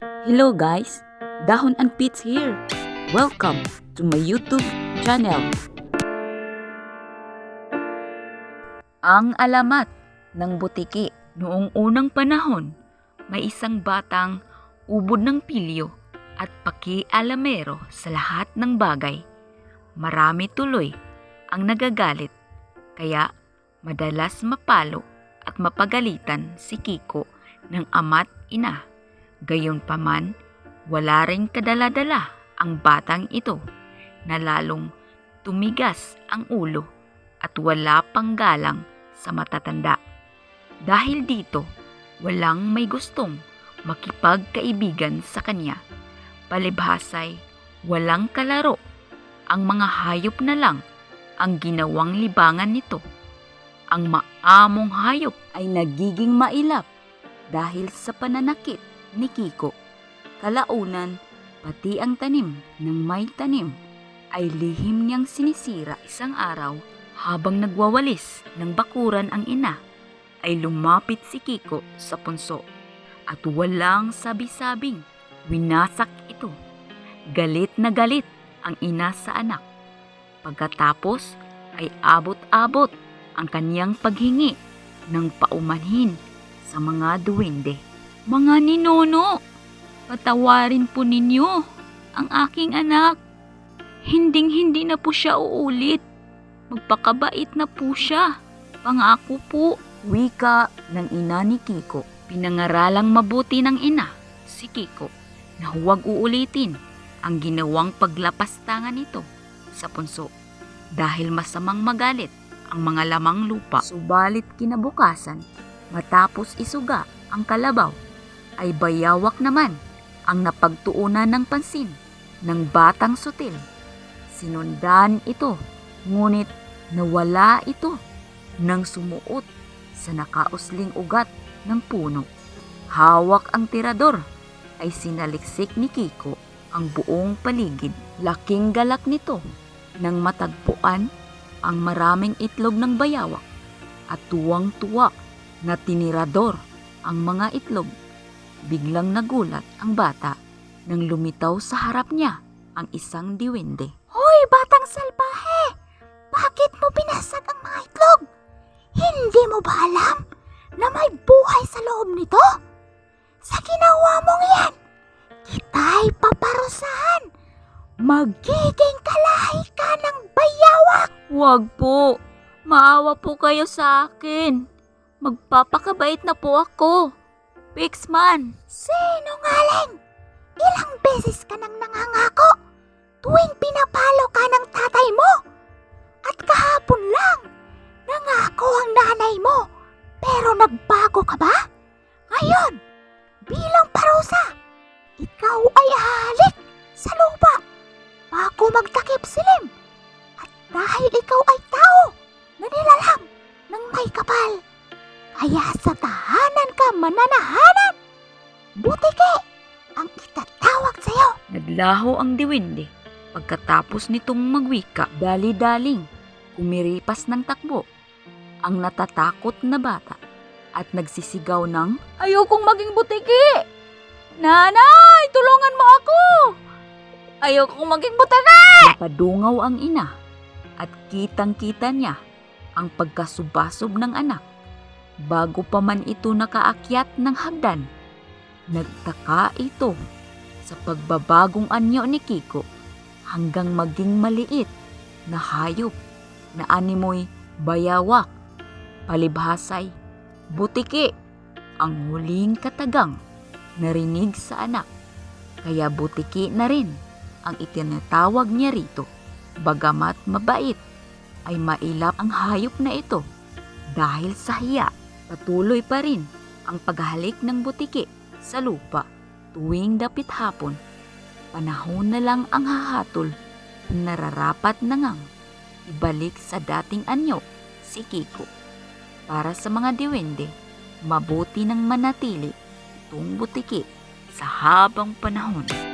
Hello guys, Dahon and Pits here. Welcome to my YouTube channel. Ang alamat ng butiki noong unang panahon, may isang batang ubod ng pilyo at pakialamero sa lahat ng bagay. Marami tuloy ang nagagalit, kaya madalas mapalo at mapagalitan si Kiko ng ama't ina. Gayunpaman, wala ring kadala-dala ang batang ito na lalong tumigas ang ulo at wala pang galang sa matatanda. Dahil dito, walang may gustong makipagkaibigan sa kanya. Palibhasay, walang kalaro. Ang mga hayop na lang ang ginawang libangan nito. Ang maamong hayop ay nagiging mailap dahil sa pananakit ni Kiko. Kalaunan, pati ang tanim ng may tanim ay lihim niyang sinisira isang araw habang nagwawalis ng bakuran ang ina ay lumapit si Kiko sa punso at walang sabi-sabing winasak ito. Galit na galit ang ina sa anak. Pagkatapos ay abot-abot ang kanyang paghingi ng paumanhin sa mga duwende. Mga ninono, patawarin po ninyo ang aking anak. Hinding-hindi na po siya uulit. Magpakabait na po siya. Pangako po. Wika ng ina ni Kiko. Pinangaralang mabuti ng ina, si Kiko, na huwag uulitin ang ginawang paglapastangan nito sa punso dahil masamang magalit ang mga lamang lupa. Subalit kinabukasan, matapos isuga ang kalabaw, ay bayawak naman ang napagtuunan ng pansin ng batang sutil. Sinundan ito, ngunit nawala ito nang sumuot sa nakausling ugat ng puno. Hawak ang tirador ay sinaliksik ni Kiko ang buong paligid. Laking galak nito nang matagpuan ang maraming itlog ng bayawak at tuwang-tuwa na tinirador ang mga itlog. Biglang nagulat ang bata nang lumitaw sa harap niya ang isang diwende. Hoy, batang salbahe! Bakit mo binasag ang mga itlog? Hindi mo ba alam na may buhay sa loob nito? Sa ginawa mong yan, kita'y paparusahan. Magiging kalahi ka ng bayawak. Huwag po. Maawa po kayo sa akin. Magpapakabait na po ako. Pixman. Sinungaling! Ilang beses ka nang nangangako tuwing pinapalo ka ng tatay mo. At kahapon lang, nangako ang nanay mo. Pero nagbago ka ba? Ngayon, bilang parusa, ikaw ay halik sa lupa bago magtakip silim. At dahil ikaw ay tao na nilalang ng may kapal, kaya sa tahanan ka mananahanan. Butike ang itatawag sa'yo. Naglaho ang diwende. Pagkatapos nitong magwika, dali-daling, kumiripas ng takbo ang natatakot na bata at nagsisigaw ng Ayokong maging butiki! Nanay, tulungan mo ako! Ayokong maging butiki! Napadungaw ang ina at kitang-kita niya ang pagkasubasob ng anak bago pa man ito nakaakyat ng hagdan. Nagtaka ito sa pagbabagong anyo ni Kiko hanggang maging maliit na hayop na animoy bayawak, palibhasay, butiki, ang huling katagang narinig sa anak. Kaya butiki na rin ang itinatawag niya rito. Bagamat mabait, ay mailap ang hayop na ito dahil sa hiya. Patuloy pa rin ang paghalik ng butiki sa lupa tuwing dapit hapon. Panahon na lang ang hahatol nararapat na ngang ibalik sa dating anyo si Kiko. Para sa mga diwende, mabuti nang manatili itong butiki sa habang panahon.